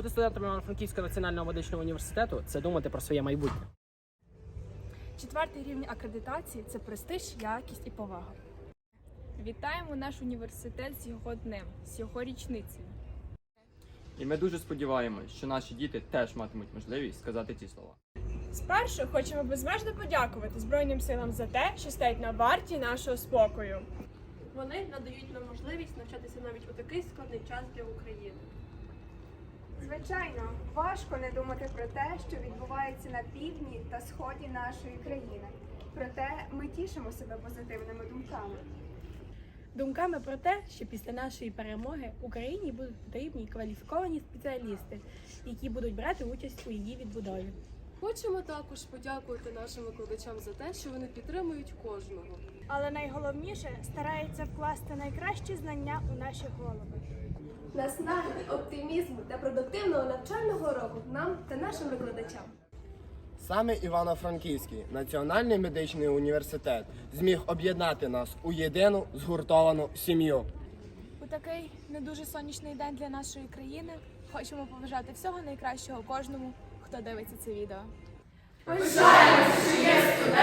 Бути студентом Івано-Франківського національного медичного університету це думати про своє майбутнє. Четвертий рівень акредитації це престиж, якість і повага. Вітаємо наш університет з його днем, з його річницею. І ми дуже сподіваємось, що наші діти теж матимуть можливість сказати ці слова. Спершу хочемо безмежно подякувати Збройним силам за те, що стоять на варті нашого спокою. Вони надають нам можливість навчатися навіть у такий складний час для України. Звичайно, важко не думати про те, що відбувається на півдні та сході нашої країни. Проте ми тішимо себе позитивними думками. Думками про те, що після нашої перемоги Україні будуть потрібні кваліфіковані спеціалісти, які будуть брати участь у її відбудові. Хочемо також подякувати нашим викладачам за те, що вони підтримують кожного. Але найголовніше стараються вкласти найкращі знання у наші голови. Наснаги, оптимізму та продуктивного навчального року нам та нашим викладачам. Саме Івано-Франківський національний медичний університет зміг об'єднати нас у єдину згуртовану сім'ю. У такий не дуже сонячний день для нашої країни хочемо побажати всього найкращого кожному, хто дивиться це відео. Пишаємося, що є національного